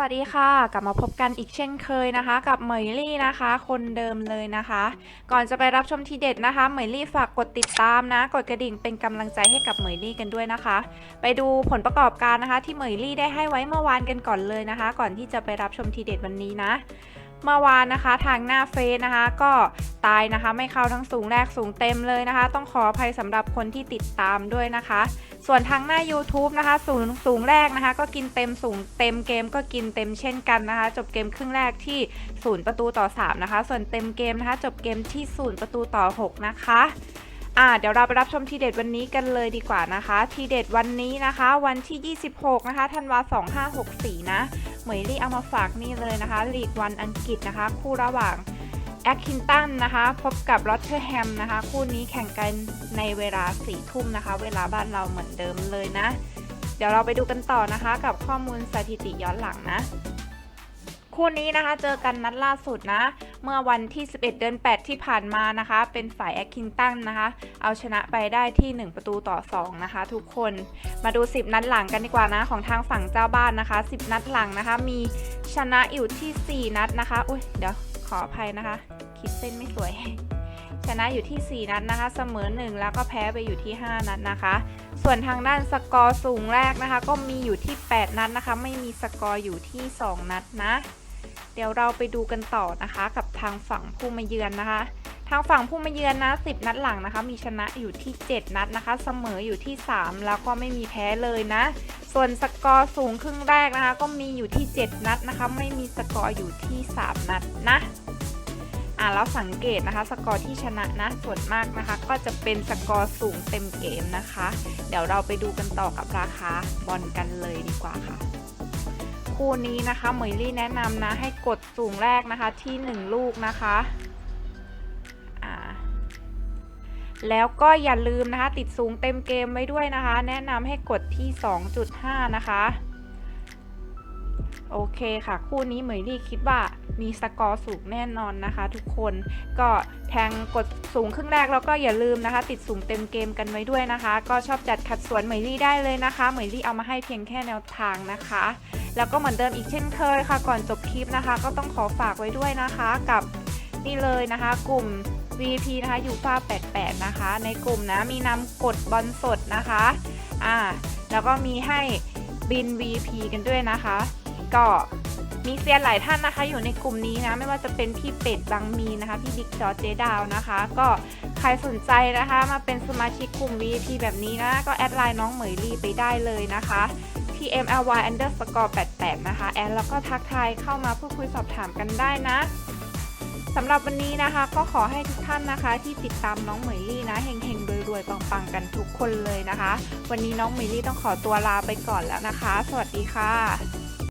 วัสดีค่ะ กลับมาพบกันอีกเช่นเคยนะคะ กับเหมยลี่นะคะ คนเดิมเลยนะคะ ก่อนจะไปรับชมทีเด็ดนะคะเหมยลี่ฝากกดติดตามนะ กดกระดิ่งเป็นกำลังใจให้กับเหมยลี่กันด้วยนะคะ ไปดูผลประกอบการนะคะ ที่เหมยลี่ได้ให้ไว้เมื่อวานกันก่อนเลยนะคะ ก่อนที่จะไปรับชมทีเด็ดวันนี้นะ เมื่อวานนะคะ ทางหน้าเฟซนะคะ ก็ตายนะคะ ไม่เข้าทั้งสูงแรกสูงเต็มเลยนะคะ ต้องขออภัยสำหรับคนที่ติดตามด้วยนะคะ ส่วนทางหน้า YouTube นะคะ สูงสูงแรกนะคะ ก็กินเต็มสูงเต็มเกมก็กินเต็มเช่นกันนะคะ จบเกมครึ่งแรกที่ศูนย์ประตูต่อ 3 นะคะ ส่วนเต็มเกมนะคะ จบเกมที่ศูนย์ประตูต่อ 6 นะคะอ่าเดี๋ยวเราไปรับชมทีเด็ดวันนี้กันเลยดีกว่านะคะ ทีเด็ดวันนี้นะคะ วันที่ 26 นะคะธันวา2564 นะ เหมยลี่เอามาฝากนี่เลยนะคะลีกวันอังกฤษนะคะ คู่ระหว่างแอคคินตันนะคะ พบกับรอตเทอร์แฮมนะคะ คู่นี้แข่งกันในเวลาสี่ทุ่มนะคะ เวลาบ้านเราเหมือนเดิมเลยนะ เดี๋ยวเราไปดูกันต่อนะคะ กับข้อมูลสถิติย้อนหลังนะ คู่นี้นะคะเจอกันนัดล่าสุดนะ เมื่อวันที่ 11 เดือน 8 ที่ผ่านมานะคะ เป็นฝ่ายแอคคินตันนะคะ เอาชนะไปได้ที่ 1 ประตูต่อ 2 นะคะ ทุกคนมาดู 10 นัดหลังกันดีกว่านะ ของทางฝั่งเจ้าบ้านนะคะ 10 นัดหลังนะคะ มีชนะอยู่ที่ 4 นัดนะคะ อุ้ยเดี๋ยวขออภัยนะคะ คิดเส้นไม่สวย ชนะอยู่ที่ 4 นัดนะคะ เสมอ 1 แล้วก็แพ้ไปอยู่ที่ 5 นัดนะคะ ส่วนทางด้านสกอร์สูงแรกนะคะ ก็มีอยู่ที่ 8 นัดนะคะ ไม่มีสกอร์อยู่ที่ 2 นัดนะ เดี๋ยวเราไปดูกันต่อนะคะ กับทางฝั่งผู้มาเยือนนะคะ ทางฝั่งผู้มาเยือนนะ 10 นัดหลังนะคะ มีชนะอยู่ที่ 7 นัดนะคะ เสมออยู่ที่ 3 แล้วก็ไม่มีแพ้เลยนะ ส่วนสกอร์สูงครึ่งแรกนะคะ ก็มีอยู่ที่ 7 นัดนะคะ ไม่มีสกอร์อยู่ที่ 3 นัดนะอ่าแล้วสังเกตนะคะ สกอร์ที่ชนะนะส่วนมากนะคะ ก็จะเป็นสกอร์สูงเต็มเกมนะคะ เดี๋ยวเราไปดูกันต่อกับราคาบอลกันเลยดีกว่าค่ะ คู่นี้นะคะเหมยลี่แนะนำนะให้กดสูงแรกนะคะที่ 1 ลูกนะคะแล้วก็อย่าลืมนะคะ ติดสูงเต็มเกมไว้ด้วยนะคะ แนะนำให้กดที่ 2.5 นะคะ โอเคค่ะ คู่นี้เหมยลี่คิดว่ามีสกอร์สูงแน่นอนนะคะ ทุกคนก็แทงกดสูงครึ่งแรกแล้วก็อย่าลืมนะคะ ติดสูงเต็มเกมกันไว้ด้วยนะคะ ก็ชอบจัดขัดสวนเหมยลี่ได้เลยนะคะเหมยลี่เอามาให้เพียงแค่แนวทางนะคะ แล้วก็เหมือนเดิมอีกเช่นเคยค่ะ ก่อนจบคลิปนะคะ ก็ต้องขอฝากไว้ด้วยนะคะกับนี่เลยนะคะ กลุ่ม VP นะคะยูฟ่า88 นะคะ ในกลุ่มนะมีนำกดบอลสดนะคะอ่าแล้วก็มีให้บิน VP กันด้วยนะคะ ก็มีเซียนหลายท่านนะคะ อยู่ในกลุ่มนี้นะ ไม่ว่าจะเป็นพี่เป็ดบางมีนะคะ พี่บิ๊กจอเจดาวนะคะ ก็ใครสนใจนะคะ มาเป็นสมาชิกกลุ่ม VIP แบบนี้นะ ก็แอดไลน์น้องเหมยลีไปได้เลยนะคะ tmly underscore 88นะคะ แอดแล้วก็ทักทายเข้ามาพูดคุยสอบถามกันได้นะสำหรับวันนี้นะคะ ก็ขอให้ทุกท่านนะคะ ที่ติดตามน้องเหมยลี่นะเฮงๆรวยๆปังๆกันทุกคนเลยนะคะ วันนี้น้องเหมยลี่ต้องขอตัวลาไปก่อนแล้วนะคะ สวัสดีค่ะ